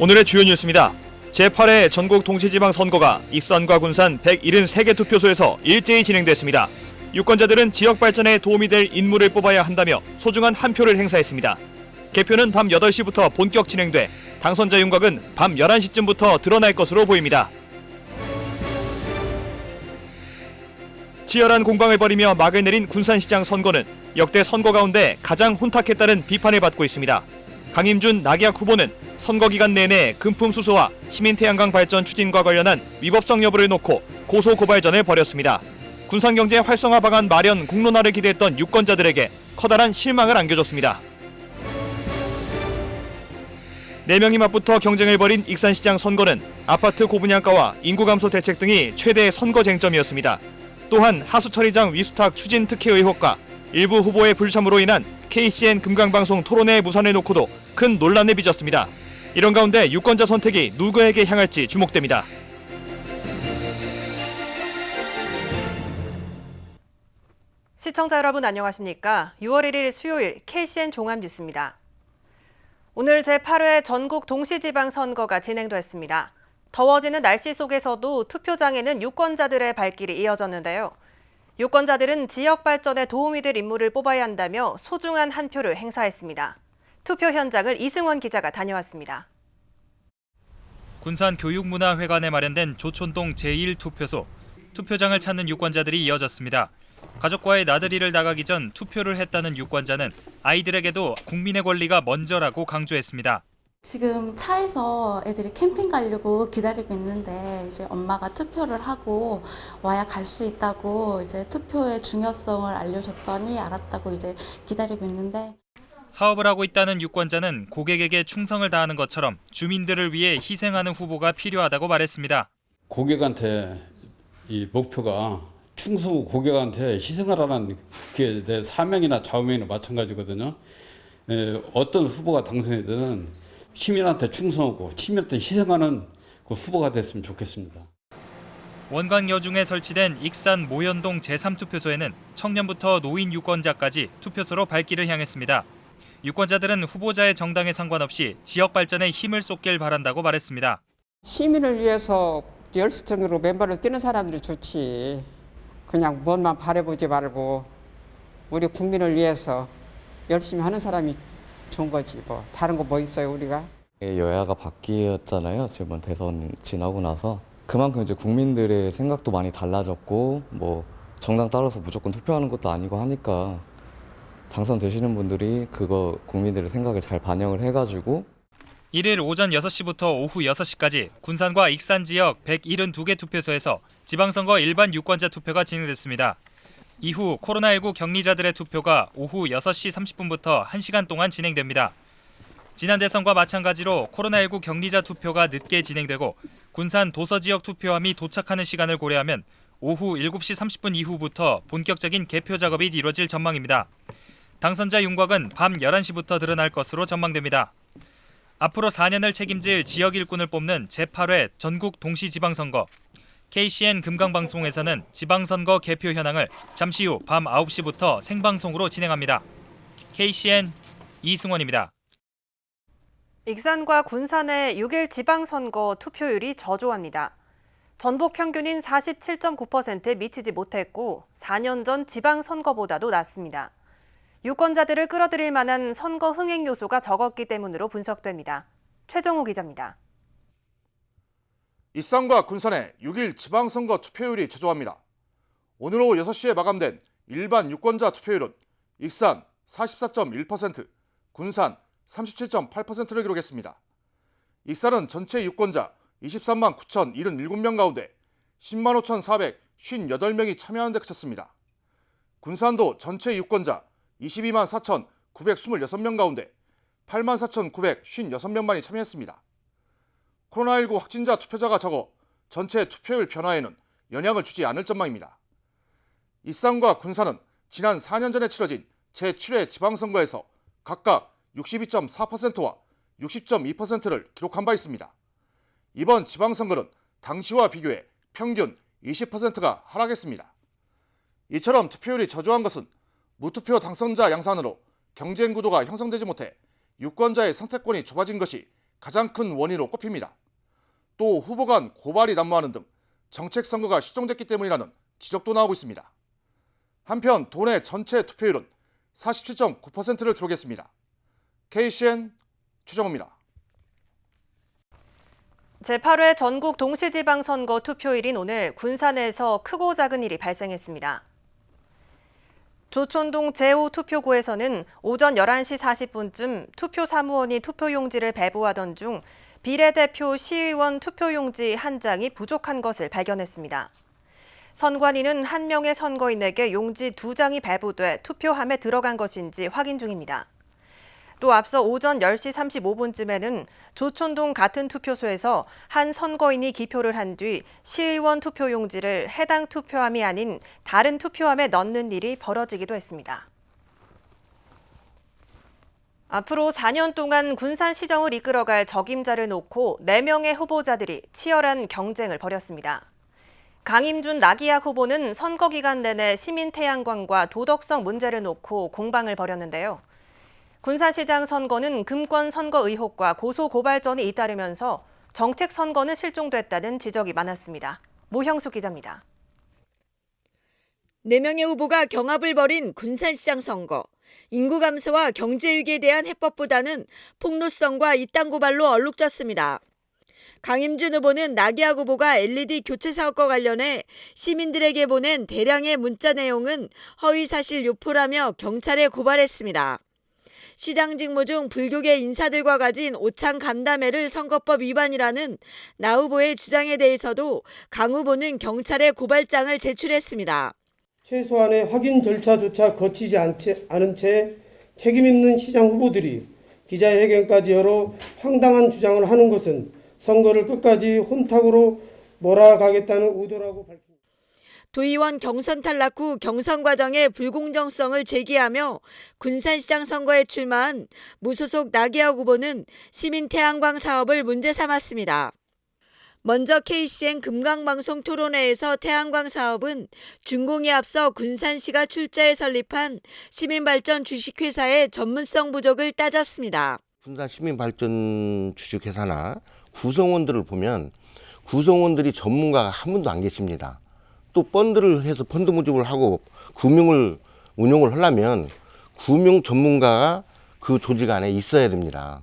오늘의 주요 뉴스입니다. 제8회 전국 동시지방 선거가 익산과 군산 173개 투표소에서 일제히 진행됐습니다. 유권자들은 지역 발전에 도움이 될 인물을 뽑아야 한다며 소중한 한 표를 행사했습니다. 개표는 밤 8시부터 본격 진행돼 당선자 윤곽은 밤 11시쯤부터 드러날 것으로 보입니다. 치열한 공방을 벌이며 막을 내린 군산시장 선거는 역대 선거 가운데 가장 혼탁했다는 비판을 받고 있습니다. 강임준 낙약 후보는 선거 기간 내내 금품 수수와 시민 태양광 발전 추진과 관련한 위법성 여부를 놓고 고소 고발전을 벌였습니다. 군산 경제 활성화 방안 마련 공론화를 기대했던 유권자들에게 커다란 실망을 안겨줬습니다. 네명이 맞붙어 경쟁을 벌인 익산시장 선거는 아파트 고분양가와 인구 감소 대책 등이 최대 선거 쟁점이었습니다. 또한 하수처리장 위수탁 추진 특혜 의혹과 일부 후보의 불참으로 인한 KCN 금강방송 토론회 무산을 놓고도 큰 논란을 빚었습니다. 이런 가운데 유권자 선택이 누구에게 향할지 주목됩니다. 시청자 여러분 안녕하십니까? 6월 1일 수요일 KCN 종합 뉴스입니다. 오늘 제8회 전국 동시지방 선거가 진행됐습니다. 더워지는 날씨 속에서도 투표장에는 유권자들의 발길이 이어졌는데요. 유권자들은 지역 발전에 도움이 될 인물을 뽑아야 한다며 소중한 한 표를 행사했습니다. 투표 현장을 이승원 기자가 다녀왔습니다. 군산 교육문화회관에 마련된 조촌동 제1투표소. 투표장을 찾는 유권자들이 이어졌습니다. 가족과의 나들이를 나가기 전 투표를 했다는 유권자는 아이들에게도 국민의 권리가 먼저라고 강조했습니다. 지금 차에서 애들이 캠핑 가려고 기다리고 있는데 이제 엄마가 투표를 하고 와야 갈 수 있다고 이제 투표의 중요성을 알려줬더니 알았다고 이제 기다리고 있는데 사업을 하고 있다는 유권자는 고객에게 충성을 다하는 것처럼 주민들을 위해 희생하는 후보가 필요하다고 말했습니다. 고객한테 이 목표가 충성 고객한테 희생하라는 그게 내 사명이나 좌우명이나 마찬가지거든요. 에, 어떤 후보가 당선되든 시민한테 충성하고 시민한테 희생하는 그 후보가 됐으면 좋겠습니다. 원광 여중에 설치된 익산 모현동 제3투표소에는 청년부터 노인 유권자까지 투표소로 발길을 향했습니다. 유권자들은 후보자의 정당에 상관없이 지역 발전에 힘을 쏟길 바란다고 말했습니다. 시민을 위해서 열성으로 맨발로 뛰는 사람들이 좋지. 그냥 뭔만 바라보지 말고 우리 국민을 위해서 열심히 하는 사람이 좋은 거지 뭐 다른 거 뭐 있어요 우리가? 여야가 바뀌었잖아요. 지금 대선 지나고 나서 그만큼 이제 국민들의 생각도 많이 달라졌고 뭐 정당 따라서 무조건 투표하는 것도 아니고 하니까 당선되시는 분들이 그거 국민들의 생각을 잘 반영을 해가지고 1일 오전 6시부터 오후 6시까지 군산과 익산 지역 172개 투표소에서 지방선거 일반 유권자 투표가 진행됐습니다. 이후 코로나19 격리자들의 투표가 오후 6시 30분부터 1시간 동안 진행됩니다. 지난 대선과 마찬가지로 코로나19 격리자 투표가 늦게 진행되고 군산 도서 지역 투표함이 도착하는 시간을 고려하면 오후 7시 30분 이후부터 본격적인 개표 작업이 이뤄질 전망입니다. 당선자 윤곽은 밤 11시부터 드러날 것으로 전망됩니다. 앞으로 4년을 책임질 지역 일꾼을 뽑는 제8회 전국 동시지방선거. KCN 금강방송에서는 지방선거 개표 현황을 잠시 후 밤 9시부터 생방송으로 진행합니다. KCN 이승원입니다. 익산과 군산의 6일 지방선거 투표율이 저조합니다. 전국 평균인 47.9%에 미치지 못했고 4년 전 지방선거보다도 낮습니다. 유권자들을 끌어들일 만한 선거 흥행 요소가 적었기 때문으로 분석됩니다. 최정우 기자입니다. 익산과 군산의 6일 지방선거 투표율이 저조합니다. 오늘 오후 6시에 마감된 일반 유권자 투표율은 익산 44.1%, 군산 37.8%를 기록했습니다. 익산은 전체 유권자 23만 9,077명 가운데 10만 5,458명이 참여하는 데 그쳤습니다. 군산도 전체 유권자 22만 4,926명 가운데 8만 4,956명만이 참여했습니다. 코로나19 확진자 투표자가 적어 전체 투표율 변화에는 영향을 주지 않을 전망입니다. 익산과 군산은 지난 4년 전에 치러진 제7회 지방선거에서 각각 62.4%와 60.2%를 기록한 바 있습니다. 이번 지방선거는 당시와 비교해 평균 20%가 하락했습니다. 이처럼 투표율이 저조한 것은 무투표 당선자 양산으로 경쟁 구도가 형성되지 못해 유권자의 선택권이 좁아진 것이 가장 큰 원인으로 꼽힙니다. 또 후보 간 고발이 난무하는 등 정책 선거가 실종됐기 때문이라는 지적도 나오고 있습니다. 한편 도내 전체 투표율은 47.9%를 기록했습니다. KCN 최정호입니다. 제8회 전국 동시지방선거 투표일인 오늘 군산에서 크고 작은 일이 발생했습니다. 조촌동 제5투표구에서는 오전 11시 40분쯤 투표 사무원이 투표용지를 배부하던 중 비례대표 시의원 투표용지 한 장이 부족한 것을 발견했습니다. 선관위는 한 명의 선거인에게 용지 두 장이 배부돼 투표함에 들어간 것인지 확인 중입니다. 또 앞서 오전 10시 35분쯤에는 조촌동 같은 투표소에서 한 선거인이 기표를 한 뒤 시의원 투표용지를 해당 투표함이 아닌 다른 투표함에 넣는 일이 벌어지기도 했습니다. 앞으로 4년 동안 군산 시정을 이끌어갈 적임자를 놓고 4명의 후보자들이 치열한 경쟁을 벌였습니다. 강임준 나기약 후보는 선거 기간 내내 시민 태양광과 도덕성 문제를 놓고 공방을 벌였는데요. 군산시장 선거는 금권 선거 의혹과 고소 고발전이 잇따르면서 정책 선거는 실종됐다는 지적이 많았습니다. 모형수 기자입니다. 4명의 후보가 경합을 벌인 군산시장 선거. 인구 감소와 경제 위기에 대한 해법보다는 폭로성과 이딴 고발로 얼룩졌습니다. 강임준 후보는 나기학 후보가 LED 교체 사업과 관련해 시민들에게 보낸 대량의 문자 내용은 허위 사실 유포라며 경찰에 고발했습니다. 시장 직무 중 불교계 인사들과 가진 오찬 간담회를 선거법 위반이라는 나 후보의 주장에 대해서도 강 후보는 경찰에 고발장을 제출했습니다. 최소한의 확인 절차조차 거치지 않은 채 책임 있는 시장 후보들이 기자회견까지 열어 황당한 주장을 하는 것은 선거를 끝까지 혼탁으로 몰아가겠다는 의도라고 밝혔습니다. 도의원 경선 탈락 후 경선 과정의 불공정성을 제기하며 군산시장 선거에 출마한 무소속 나기학 후보는 시민 태양광 사업을 문제 삼았습니다. 먼저 KCN 금강방송 토론회에서 태양광 사업은 준공에 앞서 군산시가 출자해 설립한 시민발전 주식회사의 전문성 부족을 따졌습니다. 군산 시민발전 주식회사나 구성원들을 보면 구성원들이 전문가가 한 분도 안 계십니다. 또 펀드를 해서 펀드 모집을 하고 금융을 운용을 하려면 금융 전문가가 그 조직 안에 있어야 됩니다.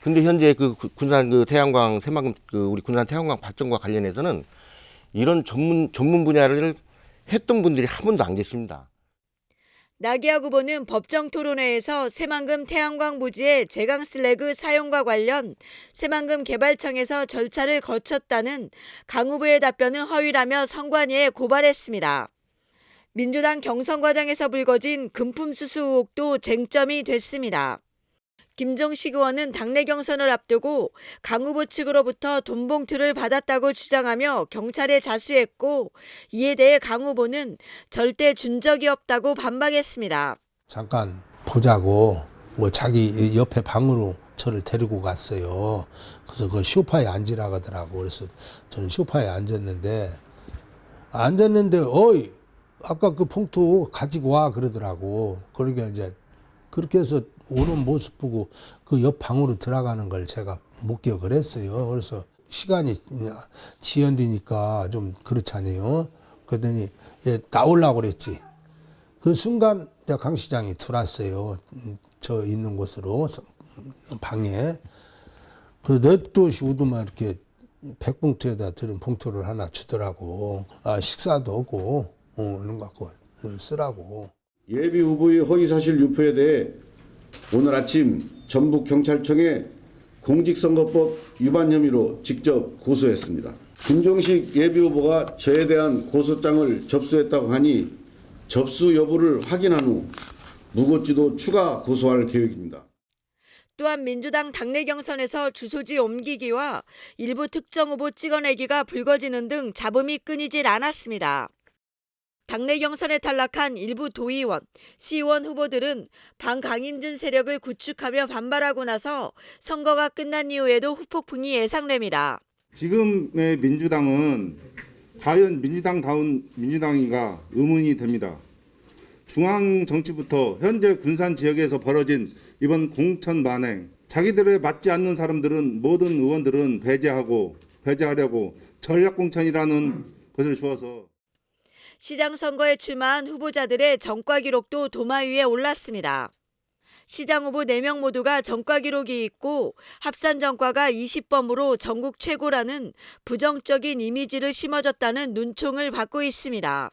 근데 현재 그 구- 군산 그 태양광 새만금 그 우리 군산 태양광 발전과 관련해서는 이런 전문 전문 분야를 했던 분들이 한 분도 안 계십니다. 나기학 후보는 법정 토론회에서 새만금 태양광 부지의 제강 슬래그 사용과 관련 새만금 개발청에서 절차를 거쳤다는 강 후보의 답변은 허위라며 선관위에 고발했습니다. 민주당 경선 과정에서 불거진 금품 수수 의혹도 쟁점이 됐습니다. 김종식 의원은 당내 경선을 앞두고 강 후보 측으로부터 돈 봉투를 받았다고 주장하며 경찰에 자수했고 이에 대해 강 후보는 절대 준 적이 없다고 반박했습니다. 잠깐 보자고 뭐 자기 옆에 방으로 저를 데리고 갔어요. 그래서 그 소파에 앉으라 하더라고. 그래서 저는 소파에 앉았는데 앉았는데 어이 아까 그 봉투 가지고 와 그러더라고. 그러니까 이제 그렇게 해서 오는 모습 보고 그 옆 방으로 들어가는 걸 제가 목격을 했어요. 그래서 시간이 지연되니까 좀 그렇잖아요. 그러더니 얘 나오려고 그랬지. 그 순간 이제 강 시장이 들어왔어요. 음, 저 있는 곳으로 서- 방에. 그 넷도시 우도만 이렇게 백봉투에다 들은 봉투를 하나 주더라고. 아 식사도 하고 어 이런 거 갖고 쓰라고. 예비 후보의 허위사실 유포에 대해 오늘 아침 전북 경찰청에 공직선거법 위반 혐의로 직접 고소했습니다. 김종식 예비 후보가 저에 대한 고소장을 접수했다고 하니 접수 여부를 확인한 후 무고죄도 추가 고소할 계획입니다. 또한 민주당 당내 경선에서 주소지 옮기기와 일부 특정 후보 찍어내기가 불거지는 등 잡음이 끊이질 않았습니다. 당내 경선에 탈락한 일부 도의원, 시의원 후보들은 반강임준 세력을 구축하며 반발하고 나서 선거가 끝난 이후에도 후폭풍이 예상됩니다. 지금의 민주당은 과연 민주당다운 민주당인가 의문이 됩니다. 중앙 정치부터 현재 군산 지역에서 벌어진 이번 공천 만행 자기들에 맞지 않는 사람들은 모든 의원들은 배제하고 배제하려고 전략 공천이라는 것을 주어서 시장 선거에 출마한 후보자들의 전과 기록도 도마 위에 올랐습니다. 시장 후보 4명 모두가 전과 기록이 있고 합산 전과가 20범으로 전국 최고라는 부정적인 이미지를 심어줬다는 눈총을 받고 있습니다.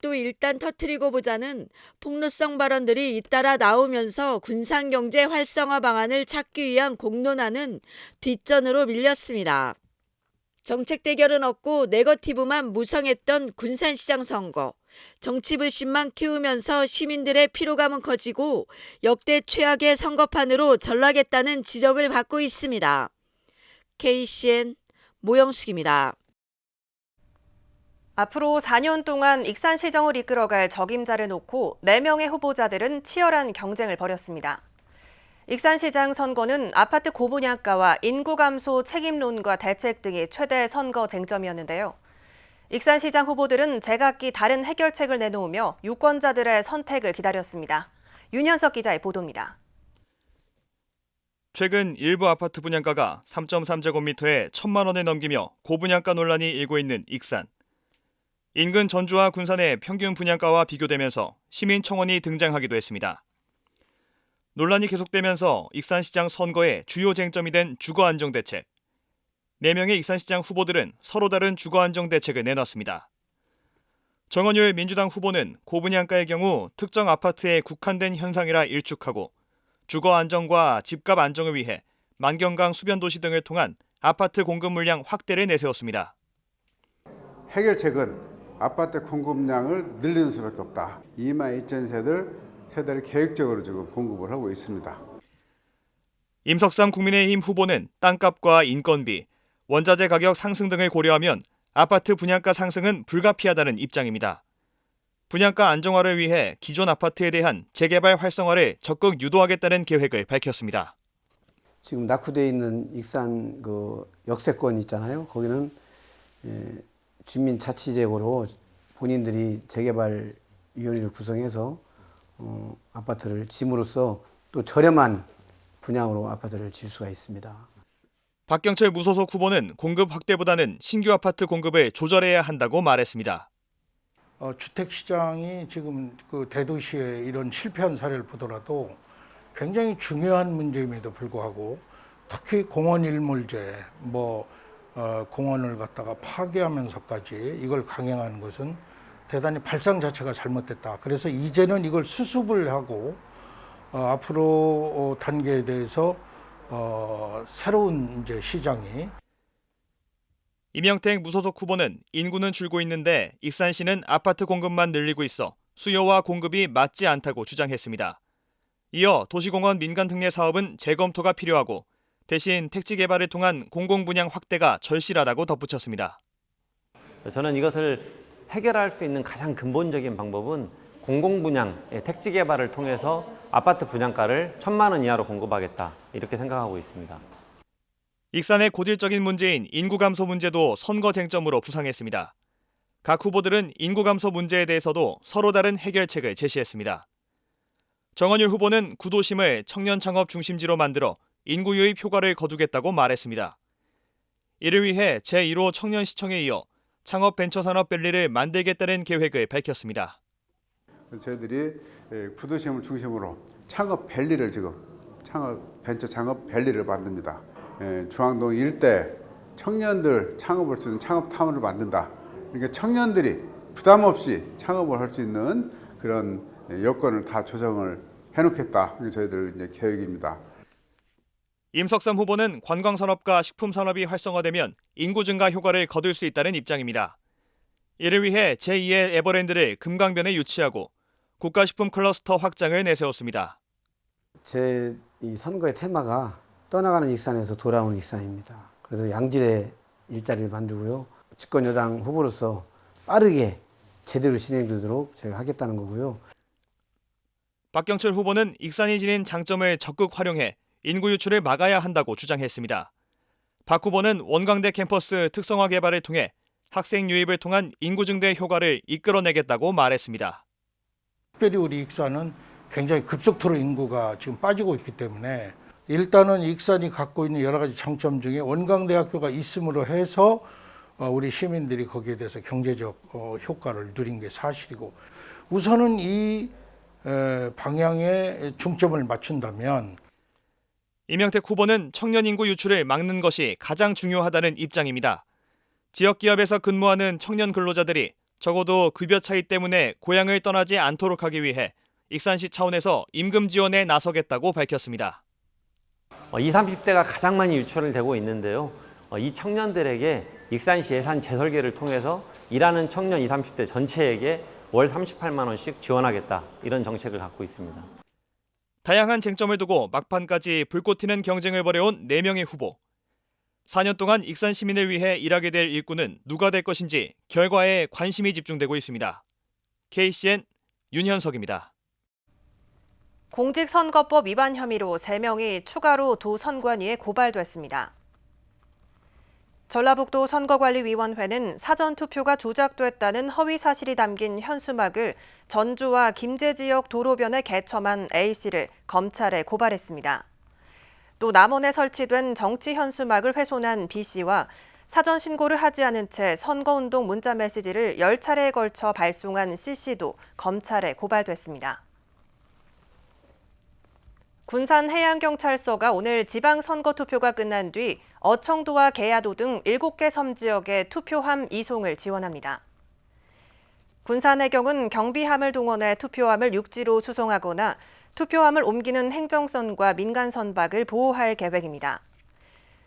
또 일단 터트리고 보자는 폭로성 발언들이 잇따라 나오면서 군산경제 활성화 방안을 찾기 위한 공론화는 뒷전으로 밀렸습니다. 정책 대결은 없고 네거티브만 무성했던 군산시장 선거. 정치 불신만 키우면서 시민들의 피로감은 커지고 역대 최악의 선거판으로 전락했다는 지적을 받고 있습니다. KCN 모영숙입니다. 앞으로 4년 동안 익산시정을 이끌어갈 적임자를 놓고 4명의 후보자들은 치열한 경쟁을 벌였습니다. 익산시장 선거는 아파트 고분양가와 인구 감소 책임론과 대책 등이 최대 선거 쟁점이었는데요. 익산시장 후보들은 제각기 다른 해결책을 내놓으며 유권자들의 선택을 기다렸습니다. 윤현석 기자의 보도입니다. 최근 일부 아파트 분양가가 3.3제곱미터에 1천만 원을 넘기며 고분양가 논란이 일고 있는 익산. 인근 전주와 군산의 평균 분양가와 비교되면서 시민 청원이 등장하기도 했습니다. 논란이 계속되면서 익산시장 선거의 주요 쟁점이 된 주거 안정 대책. 4명의 익산시장 후보들은 서로 다른 주거 안정 대책을 내놨습니다. 정원율 민주당 후보는 고분양가의 경우 특정 아파트에 국한된 현상이라 일축하고 주거 안정과 집값 안정을 위해 만경강 수변 도시 등을 통한 아파트 공급 물량 확대를 내세웠습니다. 해결책은 아파트 공급량을 늘리는 수밖에 없다. 2만 2천 세대를 세대를 계획적으로 지금 공급을 하고 있습니다. 임석삼 국민의힘 후보는 땅값과 인건비, 원자재 가격 상승 등을 고려하면 아파트 분양가 상승은 불가피하다는 입장입니다. 분양가 안정화를 위해 기존 아파트에 대한 재개발 활성화를 적극 유도하겠다는 계획을 밝혔습니다. 지금 낙후되어 있는 익산 그 역세권 있잖아요. 거기는 예, 주민 자치제도로 본인들이 재개발 위원회를 구성해서 어, 아파트를 짐으로써 또 저렴한 분양으로 아파트를 질 수가 있습니다. 박경철 무소속 후보는 공급 확대보다는 신규 아파트 공급을 조절해야 한다고 말했습니다. 어, 주택 시장이 지금 그 대도시의 이런 실패한 사례를 보더라도 굉장히 중요한 문제임에도 불구하고 특히 공원 일몰제, 뭐 어, 공원을 갖다가 파괴하면서까지 이걸 강행하는 것은 대단히 발상 자체가 잘못됐다. 그래서 이제는 이걸 수습을 하고 어, 앞으로 어, 단계에 대해서 어, 새로운 이제 시장이 이명택 무소속 후보는 인구는 줄고 있는데 익산시는 아파트 공급만 늘리고 있어 수요와 공급이 맞지 않다고 주장했습니다. 이어 도시공원 민간 특례 사업은 재검토가 필요하고 대신 택지 개발을 통한 공공 분양 확대가 절실하다고 덧붙였습니다. 저는 이것을 해결할 수 있는 가장 근본적인 방법은 공공분양의 택지 개발을 통해서 아파트 분양가를 천만 원 이하로 공급하겠다 이렇게 생각하고 있습니다. 익산의 고질적인 문제인 인구 감소 문제도 선거 쟁점으로 부상했습니다. 각 후보들은 인구 감소 문제에 대해서도 서로 다른 해결책을 제시했습니다. 정원율 후보는 구도심을 청년 창업 중심지로 만들어 인구 유입 효과를 거두겠다고 말했습니다. 이를 위해 제1호 청년시청에 이어 창업 벤처산업 밸리를 만들겠다는 계획을 밝혔습니다. 저희들이 예, 구도심을 중심으로 창업 밸리를 지금 창업 벤처 창업 밸리를 만듭니다. 예, 중앙동 일대 청년들 창업할 수 있는 창업 타운을 만든다. 그러니까 청년들이 부담 없이 창업을 할 수 있는 그런 여건을 다 조성을 해놓겠다. 저희들 이제 계획입니다. 임석삼 후보는 관광산업과 식품산업이 활성화되면 인구 증가 효과를 거둘 수 있다는 입장입니다. 이를 위해 제2의 에버랜드를 금강변에 유치하고 국가식품 클러스터 확장을 내세웠습니다. 제 이 선거의 테마가 떠나가는 익산에서 돌아오는 익산입니다. 그래서 양질의 일자리를 만들고요. 집권 여당 후보로서 빠르게 제대로 진행되도록 제가 하겠다는 거고요. 박경철 후보는 익산이 지닌 장점을 적극 활용해 인구 유출을 막아야 한다고 주장했습니다. 박 후보는 원광대 캠퍼스 특성화 개발을 통해 학생 유입을 통한 인구 증대 효과를 이끌어내겠다고 말했습니다. 특별히 우리 익산은 굉장히 급속도로 인구가 지금 빠지고 있기 때문에 일단은 익산이 갖고 있는 여러 가지 장점 중에 원광대학교가 있음으로 해서 어, 우리 시민들이 거기에 대해서 경제적 어, 효과를 누린 게 사실이고 우선은 이 에, 방향에 중점을 맞춘다면 이명택 후보는 청년 인구 유출을 막는 것이 가장 중요하다는 입장입니다. 지역 기업에서 근무하는 청년 근로자들이 적어도 급여 차이 때문에 고향을 떠나지 않도록 하기 위해 익산시 차원에서 임금 지원에 나서겠다고 밝혔습니다. 어, 20, 30대가 가장 많이 유출을 되고 있는데요. 어, 이 청년들에게 익산시 예산 재설계를 통해서 일하는 청년 20, 30대 전체에게 월 38만 원씩 지원하겠다 이런 정책을 갖고 있습니다. 다양한 쟁점을 두고 막판까지 불꽃 튀는 경쟁을 벌여온 4명의 후보. 4년 동안 익산 시민을 위해 일하게 될 일꾼은 누가 될 것인지 결과에 관심이 집중되고 있습니다. KCN 윤현석입니다. 공직선거법 위반 혐의로 3명이 추가로 도 선관위에 고발됐습니다. 전라북도 선거관리위원회는 사전투표가 조작됐다는 허위 사실이 담긴 현수막을 전주와 김제 지역 도로변에 개첨한 A씨를 검찰에 고발했습니다. 또 남원에 설치된 정치 현수막을 훼손한 B씨와 사전 신고를 하지 않은 채 선거운동 문자 메시지를 10차례에 걸쳐 발송한 C씨도 검찰에 고발됐습니다. 군산해양경찰서가 오늘 지방선거 투표가 끝난 뒤 어청도와 계야도 등 7개 섬 지역에 투표함 이송을 지원합니다. 군산해경은 경비함을 동원해 투표함을 육지로 수송하거나 투표함을 옮기는 행정선과 민간 선박을 보호할 계획입니다.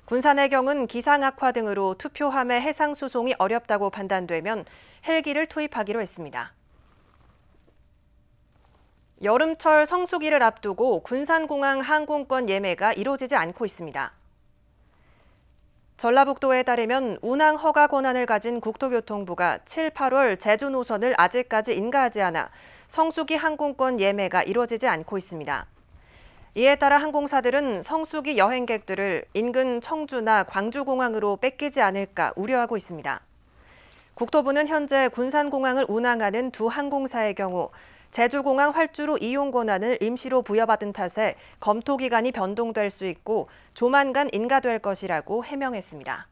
군산해경은 기상 악화 등으로 투표함의 해상 수송이 어렵다고 판단되면 헬기를 투입하기로 했습니다. 여름철 성수기를 앞두고 군산공항 항공권 예매가 이루어지지 않고 있습니다. 전라북도에 따르면 운항 허가 권한을 가진 국토교통부가 7, 8월 제주 노선을 아직까지 인가하지 않아 성수기 항공권 예매가 이루어지지 않고 있습니다. 이에 따라 항공사들은 성수기 여행객들을 인근 청주나 광주공항으로 뺏기지 않을까 우려하고 있습니다. 국토부는 현재 군산공항을 운항하는 두 항공사의 경우 제주공항 활주로 이용 권한을 임시로 부여받은 탓에 검토 기간이 변동될 수 있고 조만간 인가될 것이라고 해명했습니다.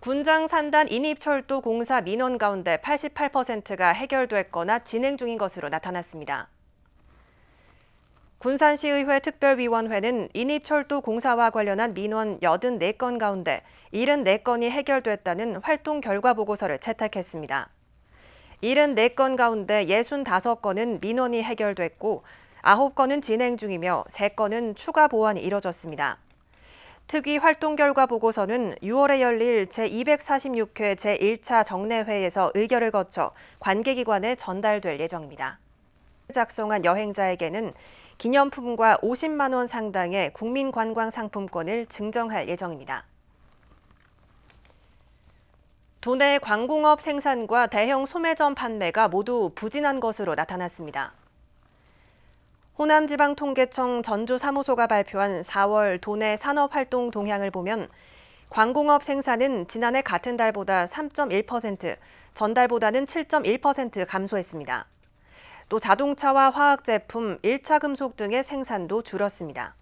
군장 산단 인입철도 공사 민원 가운데 88%가 해결됐거나 진행 중인 것으로 나타났습니다. 군산시의회 특별위원회는 인입철도 공사와 관련한 민원 84건 가운데 74건이 해결됐다는 활동 결과 보고서를 채택했습니다. 74건 가운데 65건은 민원이 해결됐고 9건은 진행 중이며 3건은 추가 보완이 이뤄졌습니다. 특위 활동 결과 보고서는 6월에 열릴 제246회 제1차 정례회에서 의결을 거쳐 관계기관에 전달될 예정입니다. 작성한 여행자에게는 기념품과 50만 원 상당의 국민관광 상품권을 증정할 예정입니다. 도내 광공업 생산과 대형 소매점 판매가 모두 부진한 것으로 나타났습니다. 호남지방통계청 전주사무소가 발표한 4월 도내 산업활동 동향을 보면 광공업 생산은 지난해 같은 달보다 3.1%, 전달보다는 7.1% 감소했습니다. 또 자동차와 화학제품, 1차 금속 등의 생산도 줄었습니다.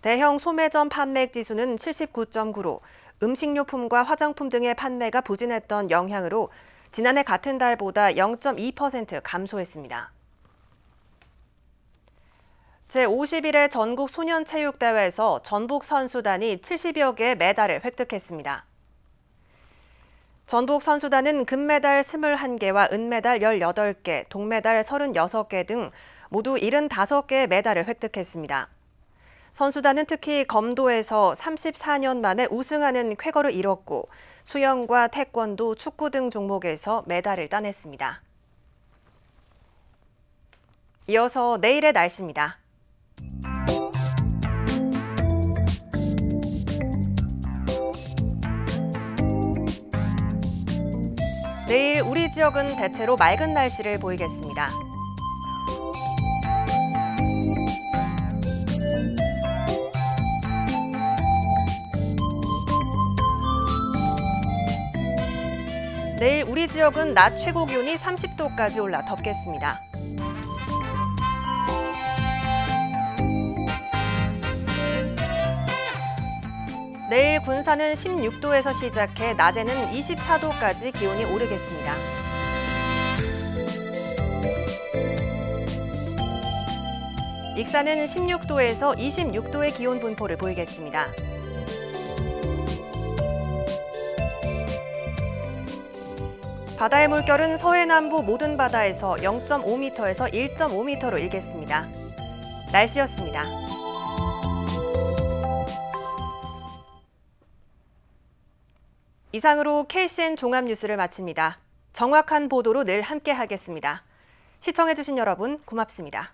대형 소매점 판매 지수는 79.9로 음식료품과 화장품 등의 판매가 부진했던 영향으로 지난해 같은 달보다 0.2% 감소했습니다. 제51회 전국 소년체육대회에서 전북 선수단이 70여 개의 메달을 획득했습니다. 전북 선수단은 금메달 21개와 은메달 18개, 동메달 36개 등 모두 75개의 메달을 획득했습니다. 선수단은 특히 검도에서 34년 만에 우승하는 쾌거를 이뤘고 수영과 태권도, 축구 등 종목에서 메달을 따냈습니다. 이어서 내일의 날씨입니다. 내일 우리 지역은 대체로 맑은 날씨를 보이겠습니다. 내일 우리 지역은 낮 최고 기온이 30도까지 올라 덥겠습니다. 내일 군산은 16도에서 시작해 낮에는 24도까지 기온이 오르겠습니다. 익산은 16도에서 26도의 기온 분포를 보이겠습니다. 바다의 물결은 서해남부 모든 바다에서 0.5m에서 1.5m로 일겠습니다. 날씨였습니다. 이상으로 KCN 종합뉴스를 마칩니다. 정확한 보도로 늘 함께하겠습니다. 시청해주신 여러분 고맙습니다.